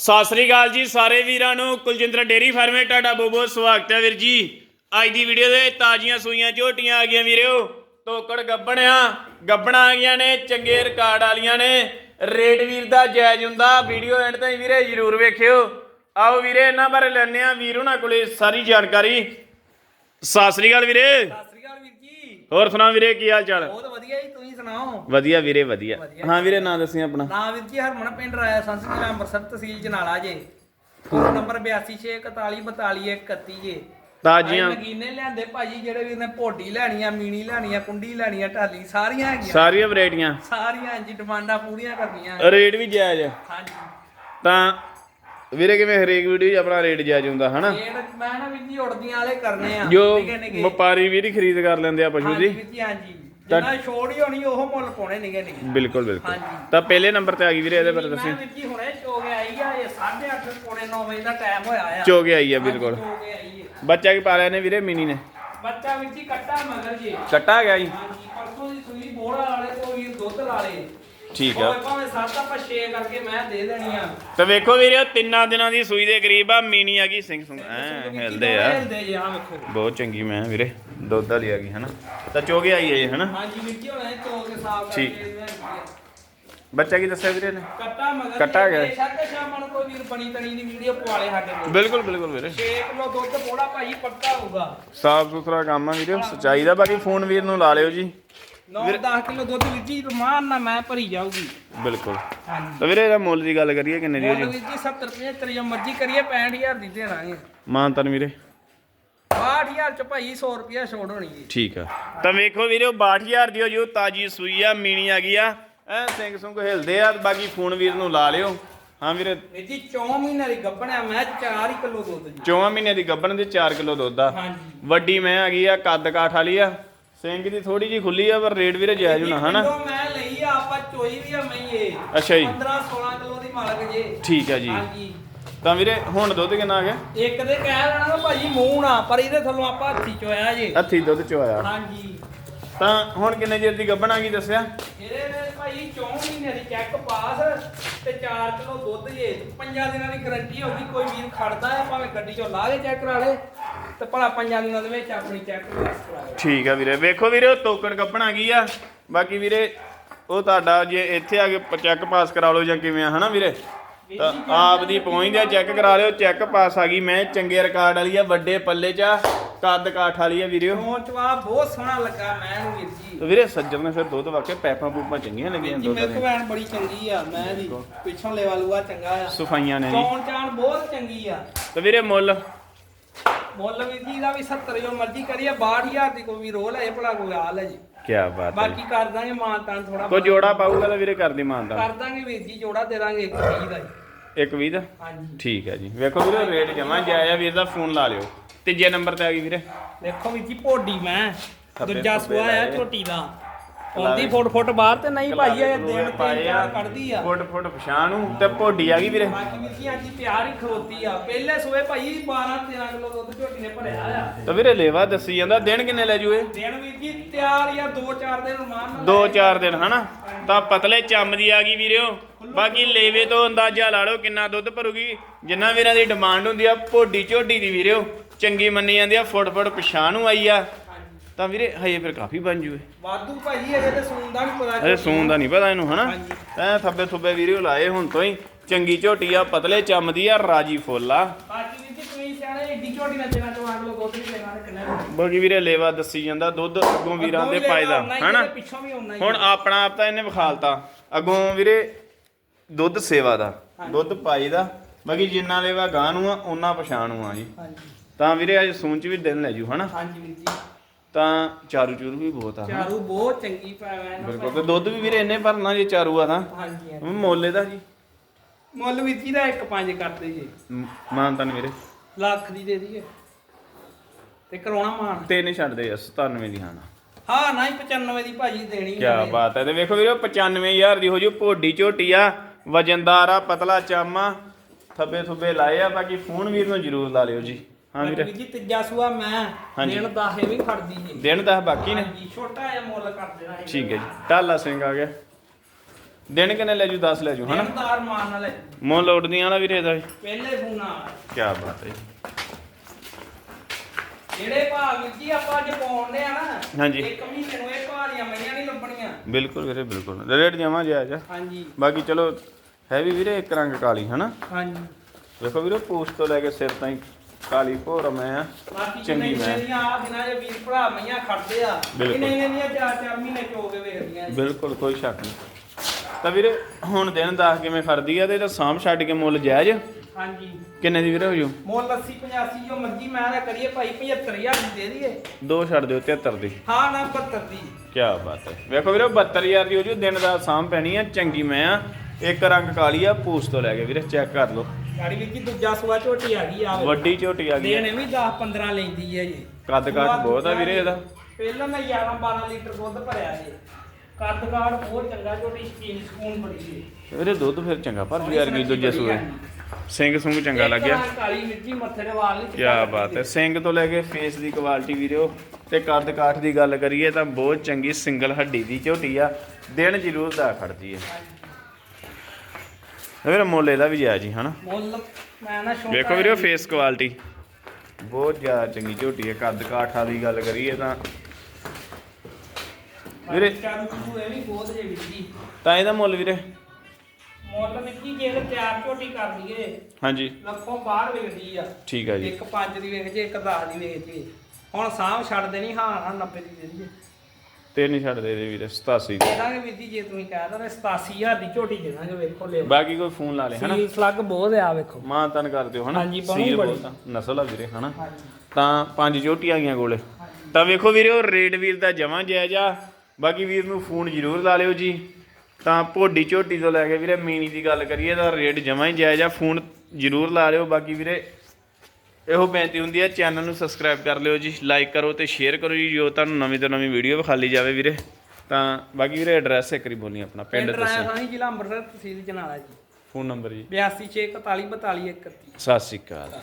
ਸਤਿ ਸ੍ਰੀ ਅਕਾਲ ਜੀ ਸਾਰੇ ਵੀਰਾਂ ਨੂੰ। ਕੁਲਜਿੰਦਰ ਡੇਰੀ ਫਾਰਮੇ ਤੁਹਾਡਾ ਬਹੁਤ ਬਹੁਤ ਸਵਾਗਤ ਹੈ ਵੀਰ ਜੀ। ਅੱਜ ਦੀ ਵੀਡੀਓ ਦੇ ਤਾਜ਼ੀਆਂ ਸੂਈਆਂ ਝੋਟੀਆਂ ਆ ਗਈਆਂ ਵੀਰਿਓ ਤੋਕੜ ਗੱਬਣਿਆ, ਗੱਬਣਾ ਆ ਗਈਆਂ ਨੇ, ਚੰਗੇ ਰਿਕਾਰਡ ਵਾਲੀਆਂ ਨੇ। ਰੇਟ ਵੀਰ ਦਾ ਜਾਇਜ਼ ਹੁੰਦਾ ਵੀਡੀਓ ਐਂਡ ਤਾਈਂ ਵੀਰੇ ਜਰੂਰ ਵੇਖਿਓ। ਆਓ ਵੀਰੇ, ਇਹਨਾਂ ਬਾਰੇ ਲੈਣੇ ਆ ਵੀਰ ਉਹਨਾਂ ਕੋਲੇ ਸਾਰੀ ਜਾਣਕਾਰੀ। ਸਤਿ ਸ੍ਰੀ ਅਕਾਲ ਵੀਰੇ ਸਤਿ ਸ੍ਰੀ ਅਕਾਲ ਵੀਰ ਜੀ ਹੋਰ ਸੁਣਾ ਵੀਰੇ ਕੀ ਹਾਲ ਚਾਲ? ਬਹੁਤ ਵਧੀਆ ਜੀ ਤੁਸੀਂ ਸੁਣਾਓ? ਵਧੀਆ ਵੀਰੇ ਵਧੀਆ। ਵਧੀਆ। ਹਾਂ ਵੀਰੇ ਨਾਂ ਦੱਸੀ ਆਪਣਾ। ਨਾਮ ਵੀਰ ਜੀ ਹਰਮਨ ਪਿੰਡ ਰਾਇਆ ਸੰਸਦ ਜ਼ਿਲ੍ਹਾ ਅੰਮ੍ਰਿਤਸਰ ਤਹਿਸੀਲ ਜਨਾਲਾ ਜੇ। ਫੋਨ ਨੰਬਰ 8264424131 ਜੇ। ਤਾਜ਼ੀਆਂ। ਭਾਈ ਨਗੀਨੇ ਲਿਆਂਦੇ ਭਾਜੀ ਜਿਹੜੇ ਵੀਰ ਨੇ ਭੋਟੀ ਲੈਣੀ ਆ ਮੀਣੀ ਲੈਣੀ ਆ ਕੁੰਡੀ ਲੈਣੀ ਆ ਢਾਲੀ ਸਾਰੀਆਂ ਹੈਗੀਆਂ। ਸਾਰੀਆਂ ਵੈਰਾਈਟੀਆਂ ਸਾਰੀਆਂ ਜੀ ਡਿਮਾਂਡਾਂ ਪੂਰੀਆਂ ਕਰਨੀਆਂ। ਰੇਟ ਵੀ ਜਾਇਜ਼ ਹਾਂਜੀ। ਤਾਂ ਵੀਰੇ ਕਿਵੇਂ ਹਰੇਕ ਵੀਡੀਓ 'ਚ ਆਪਣਾ ਰੇਟ ਜਾਇਜ਼ ਹੁੰਦਾ ਹਨਾ? ਇਹ ਮੈਂ ਨਾ ਵੀਰ ਜੀ ਉੜਦੀਆਂ ਵਾਲੇ ਕਰਨੇ ਆ ਜੋ ਨਿੱਕੇ ਨਿੱਕੇ। ਵਪਾਰੀ ਵੀਰ ਹੀ ਖਰੀਦ ਕਰ ਲੈਂਦੇ ਆ ਪਸ਼ੂ ਹਾਂਜੀ ਦੀ ਵੀਰ ਜੀ ਹਾਂਜੀ। ਜਿੰਨਾ ਛੋੜ ਹੀ ਹੋਣੀ ਉਹ ਮੁੱਲ ਪਾਉਣੇ ਨਿੱਕੇ ਨਿੱਕੇ ਬਿਲਕੁਲ ਬਿਲਕੁਲ। ਹਾਂਜੀ। ਤਾਂ ਪਹਿਲੇ ਨੰਬਰ ਤੇ ਆ ਗਈ ਵੀਰੇ ਇਹਦੇ ਬਾਰੇ ਦੱਸੀ ਵੀਰ ਜੀ ਹੁਣੇ ਆਈ ਆ ਇਹ 8:30 ਪੌਣੇ 9 ਵਜੇ ਦਾ ਟਾਈਮ ਹੋਇਆ ਆ। ਚੋ ਕੇ ਆਈ ਆ ਬਿਲਕੁਲ। ਚੋ ਕੇ ਆਈ ਹੈ ਬੱਚਾ ਕੀ ਪਾਲਿਆ ਨੇ ਵੀਰੇ ਮਿਨੀ ਨੇ? ਬੱਚਾ ਵੀਰ ਜੀ ਕੱਟਾ ਮਗਰ ਜੀ। ਕੱਟਾ ਗਿਆ ਜੀ। ਹਾਂਜੀ ਪਰਸੋਂ ਦੀ ਸੂਈ ਬੋੜਾ ਵਾਲੇ ਤੋਂ ਵੀ ਦੁੱਧ ਲਾਲੇ ਠੀਕ ਆ। ਭਾਵੇਂ ਸੱਤ ਆਪਾਂ 6 ਕਰਕੇ ਮੈਂ ਦੇ ਦੇਣੀ ਆ। ਤਾਂ ਵੇਖੋ ਵੀਰੇ ਤਿੰਨਾਂ ਦਿਨਾਂ ਦੀ ਸੂਈ ਦੇ ਕਰੀਬ ਆ ਮਿਨੀ ਆ ਗਈ ਸਿੰਘ ਸੁੰਗ ਐ ਹਿਲਦੇ ਆ। ਹਿਲਦੇ ਜੀ ਆ ਵੇਖੋ। ਬਹੁਤ ਚੰਗੀ ਮੈਂ ਵੀਰੇ ਦੁੱਧ ਵਾਲੀ ਆ ਗਈ ਹਨਾ। ਤਾਂ ਚੋ ਕੇ ਆਈ ਹੈ ਹਨਾ। ਹਾਂਜੀ ਹੁਣ ਚੋ ਕੇ ਸਾਫ਼। ਕਰਕੇ ਬੱਚਾ ਕੀ ਦੱਸਿਆ ਵੀਰੇ ਨੇ ਕੱਟਾ ਮਗਰ ਕੱਟਾ ਗਿਆ। ਸ਼ੱਕ ਸ਼ਾਮਾਂ ਨੂੰ ਕੋਈ ਵੀਰ ਬਣੀ ਤਣੀ ਦੀ ਵੀਡੀਓ ਪਵਾਲੇ ਸਾਡੇ ਕੋਲ। ਬਿਲਕੁਲ ਬਿਲਕੁਲ ਵੀਰੇ। 6 ਕਿਲੋ ਦੁੱਧ ਬੋੜਾ ਭਾਜੀ ਪੱਕਾ ਹੋਊਗਾ। ਸਾਫ਼ ਸੁਥਰਾ ਕੰਮ ਆ ਵੀਰੇ ਸਚਾਈ ਦਾ। ਬਾਕੀ ਫੋਨ ਵੀਰ ਨੂੰ ਲਾ ਲਿਓ ਜੀ। 9-10 ਕਿਲੋ ਦੁੱਧ ਵੀਰ ਜੀ ਰਮਾਨ ਨਾਲ ਮੈਂ ਭਰੀ ਜਾਊਗੀ। ਬਿਲਕੁਲ। ਹਾਂਜੀ। ਤਾਂ ਵੀਰੇ ਇਹਦਾ ਮੁੱਲ ਦੀ ਗੱਲ ਕਰੀਏ ਕਿੰਨੇ ਦੀ ਹੋ ਮੁੱਲ ਜੀ? ਵੀਰ ਜੀ 70 75 ਜੋ ਮਰਜ਼ੀ ਕਰੀਏ 65000 ਦੀ ਦੇਣਾਗੇ। ਮਾਨਤਨ ਵੀਰੇ। 62000 ਚ ਭਾਈ 100 ਰੁਪਿਆ ਛੋੜ ਹੋਣੀ ਜੀ। ਠੀਕ ਆ। ਤਾਂ ਵੇਖੋ ਵੀਰੇ 62000 ਦੀ ਹੋ ਜੋ ਤਾਜੀ ਸੂਈ ਆ ਮੀਣੀ ਆ ਗਈ ਆ। ਐ ਸਿੰਘ ਸੁੰਗ ਹਿਲਦੇ ਆ ਬਾਕੀ ਫੋਨ ਵੀਰ ਨੂੰ ਲਾ ਲਿਓ। ਹਾਂ ਵੀਰੇ। ਵੀਰ ਜੀ 4 ਮਹੀਨੇ ਦੀ ਗੱਭਣਿਆ ਮੈਂ 4 ਹੀ ਕਿਲੋ ਦੁੱਧ ਜੀ। ਚੌਵਾਂ ਮਹੀਨੇ ਦੀ 4 ਕਿਲੋ ਦੁੱਧ ਆ। ਹਾਂਜੀ। ਵੱਡੀ ਮੈਂ ਆ ਗਈ ਆ ਕੱਦ ਕਾਠ ਵਾਲੀ ਆ। ਸਿੰਘ ਦੀ ਥੋੜੀ ਜੀ ਖੁੱਲੀ ਆ ਪਰ ਰੇਟ ਵੀਰੇ ਜਾਇਜ਼ ਹੋਣਾ ਹਨਾ? ਮੈਂ ਲਈ ਆ ਆਪਾਂ ਚੋਈ ਵੀ ਆ ਮੈਂ ਇਹ ਅੱਛਾ ਜੀ। 15 16 ਕਿਲੋ ਦੀ ਮਾਲਕ ਜੇ। ਠੀਕ ਆ ਜੀ। ਹਾਂਜੀ। ਤਾਂ ਵੀਰੇ ਹੁਣ ਦੁੱਧ ਕਿੰਨਾ ਆ ਗਿਆ? ਇੱਕ ਦੇ ਕਹਿ ਲੈਣਾ ਨਾ ਭਾਜੀ ਮੂੰਹ ਨਾ ਪਰ ਇਹਦੇ ਥੱਲੋਂ ਆਪਾਂ ਹੱਥੀ ਚੋਇਆ ਜੇ। ਹੱਥੀ ਦੁੱਧ ਚ ਆਇਆ ਹਾਂਜੀ। ਤਾਂ ਹੁਣ ਕਿੰਨੇ ਚਿਰ ਦੀ ਗੱਬਣ ਆ ਗਈ ਦੱਸਿਆ? ਇਹਦੇ ਭਾਈ 4 ਮਹੀਨੇ ਦੀ ਚੈੱਕ ਪਾਸ ਤੇ 4 ਕਿਲੋ ਦੁੱਧ ਜੇ ਪੰਜਾਂ ਦਿਨਾਂ ਦੀ ਗਾਰੰਟੀ ਹੋਗੀ ਕੋਈ ਵੀਰ ਖੜਦਾ ਹੈ ਭਾਵੇਂ ਗੱਡੀ ਚੋਂ ਲਾ ਕੇ ਚੈੱਕ ਕਰਾ ਲੇ ਤੇ ਭਲਾ ਪੰਜਾਂ ਦਿਨਾਂ ਦੇ ਵਿੱਚ ਆਪਣੀ ਚੈੱਕ ਕਰਾ ਲੇ। ਠੀਕ ਆ ਵੀਰੇ ਵੇਖੋ ਵੀਰੇ ਉਹ ਟੋਕਨ ਕੱਪਣ ਗਈ ਆ? ਬਾਕੀ ਵੀਰੇ ਉਹ ਤੁਹਾਡਾ ਜੇ ਇੱਥੇ ਆ ਕੇ ਚੈੱਕ ਪਾਸ ਕਰਾ ਲਓ ਜਾਂ ਕਿਵੇਂ ਆ ਹਨਾ ਵੀਰੇ? ਤਾਂ ਆਪ ਦੀ ਪਹੁੰਚਦੇ ਚੈੱਕ ਕਰਾ ਲਿਓ ਚੈੱਕ ਪਾਸ ਆ ਗਈ। ਮੈਂ ਚੰਗੇ ਰਿਕਾਰਡ ਵਾਲੀ ਆ ਵੱਡੇ ਪੱਲੇ 'ਚ ਆ। ਕੱਦ ਕਾਠ ਵਾਲੀ ਆ ਵੀਰਿਓ। ਪਹੁੰਚਵਾ ਬਹੁਤ ਸੋਹਣਾ ਲੱਗਾ ਮੈਂ ਨੂੰ ਵੀਰ ਜੀ। ਵੀਰੇ ਸੱਜਣ ਨੇ ਫਿਰ ਦੁੱਧ ਵਾਕੇ ਪੈਪਾਂ ਪੂਪਾਂ ਚੰਗੀਆਂ ਲੱਗੀਆਂ ਜੀ ਦੁੱਧ ਮਿਲਕ ਦੀਆਂ ਵੈਨ ਬੜੀ ਚੰਗੀ ਆ ਮੈਂ ਦੀ ਪਿੱਛੋਂ ਲੈਵਾ ਲੂਆ ਚੰਗਾ ਆ। ਸਫਾਈਆਂ ਨੇ ਜੀ। ਕੌਣ ਚਾਣ ਬਹੁਤ ਚੰਗੀ ਆ। ਤੇ ਵੀਰੇ ਮੁੱਲ? ਮੁੱਲ ਵੀਰ ਜੀ ਦਾ ਵੀ 70 ਜੋ ਮਰਜ਼ੀ ਕਰੀਏ 62000 ਦੀ ਕੋਈ ਵੀ ਰੋਲ ਹੈ ਭਲਾ ਕੋਈ ਹਾਲ ਹੈ ਜੀ। ਕੀ ਬਾਤ ਹੈ ਬਾਕੀ ਕਰ ਦਾਂਗੇ ਮਾਨ ਤਾਨ ਥੋੜਾ ਕੋਈ ਜੋੜਾ ਪਾਊਗਾ ਤਾਂ ਵੀਰੇ ਕਰਦੀ ਮਾਨਦਾ ਕਰ ਦਾਂਗੇ ਵੀਰ ਜੀ ਜੋੜਾ ਦੇ ਦਾਂਗੇ ਇੱਕ ਚੀਜ਼ ਦਾ ਜੀ ਇੱਕ 20 ਦਾ? ਹਾਂਜੀ। ਠੀਕ ਹੈ ਜੀ। ਵੇਖੋ ਵੀਰੇ ਰੇਟ ਜਮਾ ਜਾਇਆ ਵੀਰ ਦਾ ਫੋਨ ਲਾ ਲਿਓ। ਤੀਜੇ ਨੰਬਰ ਤੇ ਆ ਗਈ ਵੀਰੇ। ਦੇਖੋ ਵੀਰ ਜੀ ਭੋਡੀ ਮੈਂ। ਖੱਬੇ ਦੂਜਾ ਖੱਬੇ ਸੁਆ ਆ ਲਾਏ। ਝੋਟੀ ਦਾ। ਆਉਂਦੀ ਫੁੱਟ ਫੁੱਟ ਬਾਹਰ ਤੇ ਨਹੀਂ ਭਾਈ ਇਹ ਪਾਏ ਤਿੰਨ ਚਾਰ ਕੱਢਦੀ ਆ। ਫੁੱਟ ਫੁੱਟ ਪਛਾਣ ਨੂੰ ਤੇ ਭੋਡੀ ਆ ਗਈ ਵੀਰੇ। ਬਾਕੀ ਵੀਰ ਜੀ ਅੱਜ ਪਿਆਰ ਹੀ ਖਲੋਤੀ ਆ। ਪਹਿਲੇ ਸੂਏ ਭਾਈ 12 13 ਕਿਲੋ ਦੁੱਧ ਝੋਟੀ ਨੇ ਭਰਿਆ ਆ। ਤਾਂ ਵੀਰੇ ਲੇਵਾ ਦੱਸੀ ਜਾਂਦਾ ਦਿਨ ਕਿੰਨੇ ਲੈ ਜੂਏ? ਦਿਨ ਵੀਰ ਜੀ ਤਿਆਰ ਜਾਂ 2-4 ਦਿਨ ਰਮਾਨ ਨਾਲ ਦੋ ਚਾਰ ਦਿਨ ਹਨਾ? ਤਾਂ ਪਤਲੇ ਚੰਮ ਦੀ ਆ ਗਈ ਵੀਰਿਓ। ਬਾਕੀ ਲੇਵੇ ਤੋਂ ਅੰਦਾਜ਼ਾ ਲਾ ਲਓ ਕਿੰਨਾ ਦੁੱਧ ਭਰੂਗੀ। ਜਿੰਨਾ ਵੀਰਾਂ ਦੀ ਡਿਮਾਂਡ ਹੁੰਦੀ ਆ ਭੋਡੀ ਝੋਡੀ ਦੀ ਵੀਰਿਓ। ਚੰਗੀ ਮੰਨੀ ਜਾਂਦੀ ਆ ਫੁੱਟ ਫੁੱਟ ਪਛਾਣ ਨੂੰ ਆਈ ਆ। ਤਾਂ ਵੀਰੇ ਹਜੇ ਫਿਰ ਕਾਫੀ ਬਣ ਜੂਏ। ਵਾਧੂ ਭਾਜੀ ਅਜੇ ਤੇ ਸੂਣ ਦਾ ਨਹੀਂ ਪਤਾ ਅਰੇ ਸੂਣ ਦਾ ਨਹੀਂ ਪਤਾ ਇਹਨੂੰ ਹਨਾ? ਹਾਂਜੀ। ਐ ਥੱਬੇ ਥੁੱਬੇ ਵੀਰਿਓ ਲਾਏ ਹੁਣ ਤੋਂ ਹੀ। ਚੰਗੀ ਝੋਟੀ ਆ ਪਤਲੇ ਚੰਮ ਦੀ ਆ ਰਾਜੀ ਫੁੱਲ ਆ। ਬਾਕੀ ਵੀਰ ਸਿਆਣੇ ਏਡੀ ਤੋਂ। ਬਾਕੀ ਵੀਰੇ ਲੇਵਾ ਦੱਸੀ ਜਾਂਦਾ ਦੁੱਧ ਅੱਗੋਂ ਵੀਰਾਂ ਦੇ ਹੀ ਹਨਾ? ਤੇ ਪਿੱਛੋਂ ਵੀ ਆਉਣਾ ਹੀ ਹੁਣ ਆਪਣਾ ਆਪ ਤਾਂ ਇਹਨੇ ਵਿਖਾਲਤਾ। ਅੱਗੋਂ ਵੀਰੇ ਦੁੱਧ ਸੇਵਾ ਦਾ ਦੁੱਧ ਪਾਈ ਦਾ। ਬਾਕੀ ਜਿੰਨਾ ਲੇਵਾ ਗਾਂ ਨੂੰ ਆ ਉਹਨਾਂ ਪਛਾਣ ਨੂੰ ਆ ਜੀ। ਹਾਂਜੀ। ਤਾਂ ਵੀਰੇ ਅੱਜ ਸੂਣ ਚ ਵੀ ਦਿਨ ਲੈ ਜੂ ਹਨਾ? ਹਾਂਜੀ ਵੀਰ ਜੀ। ਤਾਂ ਚਾਰੂ ਚੂਰੂ ਵੀ ਬਹੁਤ ਆ? ਚਾਰੂ ਬਹੁਤ ਚੰਗੀ ਪਾਇਆ ਨਾ ਬਿਲਕੁਲ ਤੇ ਦੁੱਧ ਵੀ ਵੀਰੇ ਇੰਨੇ ਭਰਨਾ ਜੇ ਚਾਰੂ ਆ ਤਾਂ। ਹਾਂਜੀ ਹਾਂਜੀ। ਮੋਲੇ ਦਾ ਜੀ? ਮੁੱਲ ਵੀਰ ਜੀ ਦਾ 1.5 ਕਰਦੇ ਜੀ। ਮਾਨਤਨ ਵੀਰੇ। ਲੱਖ ਦੀ ਦੇ ਦਈਏ। ਤੇ ਕਰਾਉਣਾ ਮਾਨ। ਤੇ ਨਹੀਂ ਛੱਡਦੇ ਆ 97 ਦੀ ਹਾਂ ਹਾਂ ਨਾ ਹੀ 95 ਦੀ ਭਾਜੀ ਦੇਣੀ ਕੀ ਬਾਤ ਹੈ ਤੇ ਵੇਖੋ ਵੀਰੇ 95000 ਦੀ ਹੋ ਜੂ ਭੋਡੀ ਝੋਟੀ ਆ ਵਜਨਦਾਰ ਆ ਪਤਲਾ ਚਾਮਾ ਥੱਬੇ ਥੁੱਬੇ ਲਾਏ ਆ ਬਾਕੀ ਫੋਨ ਵੀਰ ਨੂੰ ਜ਼ਰੂਰ ਲਾ ਲਿਓ ਜੀ। ਹਾਂ ਵੀਰੇ। ਜੀ ਤੀਜਾ ਸੂਆ ਮੈਂ। ਦਿਨ ਦਾਹੇ ਵੀ ਖੜਦੀ ਜੀ ਦਿਨ ਤਾਂ ਬਾਕੀ ਨੇ। ਛੋਟਾ ਜਿਹਾ ਮੁੱਲ ਕਰ ਦੇਣਾ ਇਹ। ਠੀਕ ਹੈ ਜੀ। ਢਾਲਾ ਸਿੰਘ ਆ ਗਿਆ। ਦਿਨ ਕਿੰਨੇ ਲੈ ਜੂ? 10 ਲੈ ਜੂ ਹਨਾ? ਦਿਨਦਾਰ ਮਾਨ ਵਾਲੇ ਮੋਹ ਲੋੜਦੀਆਂ ਵਾਲਾ ਵੀਰੇ ਵੀ। ਪਹਿਲੇ ਫੋਨਾ ਕੀ ਬਾਤ ਹੈ ਜੀ। ਜਿਹੜੇ ਵੀਰ ਜੀ ਆਪਾਂ ਅੱਜ ਆ ਨਾ ਹਾਂਜੀ। ਇੱਕ ਮਹੀਨੇ ਨੂੰ ਇਹ ਭਾਅ ਦੀਆਂ ਮਈਆਂ ਨਹੀਂ ਲੱਭਣੀਆਂ। ਬਿਲਕੁਲ ਵੀਰੇ ਬਿਲਕੁਲ। ਰੇਟ ਜਮਾ ਜਾਇਜ਼ ਆ ਹਾਂਜੀ। ਬਾਕੀ ਚਲੋ ਹੈ ਵੀ ਵੀਰੇ ਇੱਕ ਰੰਗ ਕਾਲੀ ਹਨਾ? ਹਾਂਜੀ। ਵੇਖੋ ਵੀਰੇ ਪੂਛ ਤੋਂ ਲੈ ਕੇ ਸਿਰ ਤਾਈਂ ਕਾਲੀ ਭੋਰ ਮੈਂ। ਬਾਕੀ ਚੰਗੀ ਚੰਗੀ ਮੈਂ। ਮੈਂ ਆ ਦਿਨਾਂ ਦੇ ਵੀਰ ਭਰਾ ਮਈਆਂ ਖੜਦੇ ਆ ਬਿਲਕੁਲ। ਕਿੰਨੇ ਨੇ ਦੀਆਂ ਚਾਰ ਚਾਰ ਮਹੀਨੇ ਚੋ ਕੇ ਵੇਖਦੀਆਂ ਜੀ। ਬਿਲਕੁਲ ਕੋਈ ਸ਼ੱਕ ਨਹੀਂ। ਤਾਂ ਵੀਰੇ ਹੁਣ ਦਿਨ 10 ਕਿਵੇਂ ਖੜਦੀ ਆ ਤੇ ਇਹਦਾ ਸਾਂਭ ਛੱਡ ਕੇ ਮੁੱਲ ਜਾਇਜ਼? ਹਾਂਜੀ। ਕਿੰਨੇ ਦੀ ਵੀਰੇ ਹੋ ਜੂ? ਮੁੱਲ 80 85 ਜੋ ਮਰਜ਼ੀ ਮੈਂ ਨਾ ਕਰੀਏ ਭਾਈ 75000 ਦੀ ਦੇ ਦਈਏ। ਦੋ ਛੱਡ ਦਿਓ 73 ਦੀ। ਹਾਂ ਨਾ 72 ਦੀ। ਕੀ ਬਾਤ ਹੈ। ਵੇਖੋ ਵੀਰੇ 72000 ਦੀ ਹੋ ਜੂ ਦਿਨ ਦਾ ਸਾਂਭ ਪੈਣੀ ਆ ਚੰਗੀ ਮੈਂ ਆ। ਇੱਕ ਰੰਗ ਕਾਲੀ ਆ ਪੂਛ ਤੋਂ ਲੈ ਕੇ ਵੀਰੇ ਚੈੱਕ ਕਰ ਲਓ। ਗਾੜੀ ਵੀਰ ਜੀ ਦੂਜਾ ਸੂਆ ਝੋਟੀ ਆ ਗਈ ਆ। ਵੱਡੀ ਝੋਟੀ ਆ ਗਈ। ਦੇਣੇ ਵੀ 10 15 ਲੈਂਦੀ ਹੈ ਜੀ। ਕੱਦ ਕਾਠ ਬਹੁਤ ਆ ਵੀਰੇ ਇਹਦਾ। ਪਹਿਲਾਂ ਮੈਂ 11 12 ਲੀਟਰ ਦੁੱਧ ਭਰਿਆ ਸੀ ਕੱਦ ਕਾਠ ਬਹੁਤ ਚੰਗਾ ਝੋਟੀ ਸਕੀਨ ਸਕੂਨ ਬੜੀ ਸੀ ਵੀਰੇ ਦੁੱਧ ਫਿਰ ਚੰਗਾ ਪਰ ਯਾਰ ਕੀ ਦੂਜੇ ਸੂਏ। ਸਿੰਘ ਸੁੰਗ ਚੰਗਾ ਇੱਕ ਲੱਗਿਆ। ਕਾਲੀ ਮਿਰਚੀ ਮੱਥੇ ਦੇ ਵਾਲ ਨਹੀਂ ਕੀ ਬਾਤ ਹੈ। ਸਿੰਘ ਤੋਂ ਲੈ ਕੇ ਫੇਸ ਦੀ ਕੁਆਲਿਟੀ ਵੀਰੋ ਤੇ ਕੱਦ ਕਾਠ ਦੀ ਗੱਲ ਕਰੀਏ ਤਾਂ ਬਹੁਤ ਚੰਗੀ ਸਿੰਗਲ ਹੱਡੀ ਦੀ ਝੋਟੀ ਆ। ਦਿਨ ਜ਼ਰੂਰ ਦਾ ਖੜਦੀ ਹੈ। ਵੀਰੇ ਮੁੱਲ ਇਹਦਾ ਵੀ ਜਾਇਜ਼ ਹੀ ਹਨਾ? ਮੁੱਲ ਮੈਂ ਨਾ ਛੋਟਾ ਵੇਖੋ ਵੀਰੇ ਫੇਸ ਕੁਆਲਿਟੀ ਬਹੁਤ ਜ਼ਿਆਦਾ ਚੰਗੀ ਝੋਟੀ ਹੈ ਕੱਦ ਕਾਠ ਵਾਲੀ ਗੱਲ ਕਰੀਏ ਤਾਂ। ਵੀਰੇ- ਚਾਰੂ ਚੂ ਇਹ ਵੀ ਬਹੁਤ ਜੇ ਵੀਰ ਜੀ ਤਾਂ ਇਹਦਾ ਮੁੱਲ ਵੀਰੇ? ਮੁੱਲ ਮਿੱਟੀ ਜੇ ਤੇ ਤਿਆਰ ਝੋਟੀ ਕਰ ਲਈਏ ਹਾਂਜੀ। ਲੱਖੋਂ ਬਾਹਰ ਵੇਚਦੀ ਆ। ਠੀਕ ਆ ਜੀ। ਇੱਕ 5 ਦੀ ਵੇਚ ਜੇ ਇੱਕ 10 ਦੀ ਵੇਚ ਜੇ ਹੁਣ ਸਾਂਭ ਛੱਡ ਦੇਣੀ ਹਾਂ ਹਾਂ 90 ਦੀ ਦੇ ਦਈਏ। ਤੇ ਨਹੀਂ ਛੱਡ ਦੇ ਵੀਰੇ 87 ਦੀ। ਦੇ ਦਾਂਗੇ ਵੀਰ ਜੀ ਜੇ ਤੁਸੀਂ ਕਹਿ ਦੋ 87000 ਦੀ ਝੋਟੀ ਦੇ ਦਾਂਗੇ ਵੇਖੋ ਲੈ ਬਾਕੀ ਕੋਈ ਫੋਨ ਲਾ ਲੇ ਹਨਾ? ਸੀ ਸਲੱਗ ਬਹੁਤ ਆ ਵੇਖੋ। ਮਾਂ ਤਨ ਕਰ ਦਿਓ ਹਨਾ? ਹਾਂਜੀ, ਸੀਲ। ਬਹੁਤ ਆ, ਨਸਲ ਆ ਵੀਰੇ ਹਨਾ? ਤਾਂ ਪੰਜ ਝੋਟੀਆਂ ਆ ਗਈਆਂ ਕੋਲੇ। ਤਾਂ ਵੇਖੋ ਵੀਰੇ ਉਹ ਰੇਟ ਵੀਰ ਦਾ ਜਮਾਂ ਜਾਇਜ਼ ਆ। ਬਾਕੀ ਵੀਰ ਨੂੰ ਫੋਨ ਜ਼ਰੂਰ ਲਾ ਲਿਓ ਜੀ। ਤਾਂ ਭੋਡੀ ਝੋਟੀ ਤੋਂ ਲੈ ਕੇ ਵੀਰੇ ਮੀਨੀ ਦੀ ਗੱਲ ਕਰੀਏ ਤਾਂ ਰੇਟ ਜਮਾਂ ਹੀ ਜਾਇਜ਼ ਆ। ਫੋਨ ਜ਼ਰੂਰ ਲਾ ਲਿਓ। ਬਾਕੀ ਵੀਰੇ ਇਹੋ ਬੇਨਤੀ ਹੁੰਦੀ ਹੈ ਚੈਨਲ ਨੂੰ ਸਬਸਕ੍ਰਾਈਬ ਕਰ ਲਿਓ ਜੀ ਲਾਈਕ ਕਰੋ ਤੇ ਸ਼ੇਅਰ ਕਰੋ ਜੀ ਜੋ ਤੁਹਾਨੂੰ ਨਵੀਂ ਤੋਂ ਨਵੀਂ ਵੀਡੀਓ ਵਿਖਾਲੀ ਜਾਵੇ ਵੀਰੇ। ਤਾਂ ਬਾਕੀ ਵੀਰੇ ਐਡਰੈਸ ਇੱਕ ਵਾਰੀ ਬੋਲੀ ਆਪਣਾ ਪਿੰਡ ਦੱਸੋ। ਸਾਂ ਜ਼ਿਲ੍ਹਾ ਅੰਮ੍ਰਿਤਸਰ ਤਹਿਸੀਲ ਜਨਾਲਾ ਜੀ। ਫੋਨ ਨੰਬਰ ਜੀ। 82 6 41 42 31 ਸਤਿ ਸ਼੍ਰੀ ਅਕਾਲ।